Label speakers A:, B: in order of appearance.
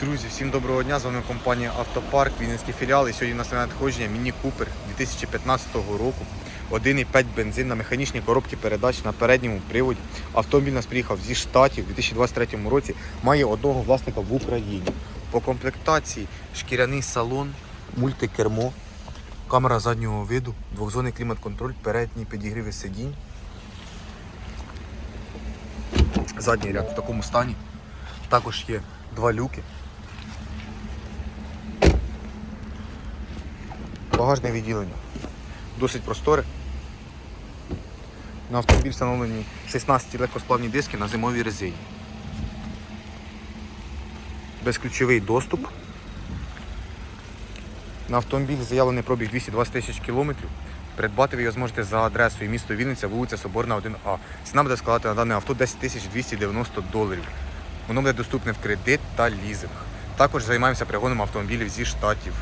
A: Друзі, всім доброго дня. З вами компанія Автопарк, Вінницький філіал. І сьогодні у нас на надходження Міні Купер 2015 року. 1,5 бензин на механічній коробці передач на передньому приводі. Автомобіль нас приїхав зі штатів у 2023 році. Має одного власника в Україні. По комплектації шкіряний салон, мультикермо, камера заднього виду, двохзонний клімат-контроль, передні підігріви сидінь. Задній ряд в такому стані. Також є два люки. Багажне відділення. Досить просторе. На автомобіль встановлені 16 легкосплавні диски на зимовій резині. Безключовий доступ. На автомобіль заявлений пробіг 220 тисяч кілометрів. Придбати ви його зможете за адресою місто Вінниця, вулиця Соборна 1А. Ціна буде складати на дане авто 10 тисяч 290 доларів. Воно буде доступне в кредит та лізинг. Також займаємося пригоном автомобілів зі штатів.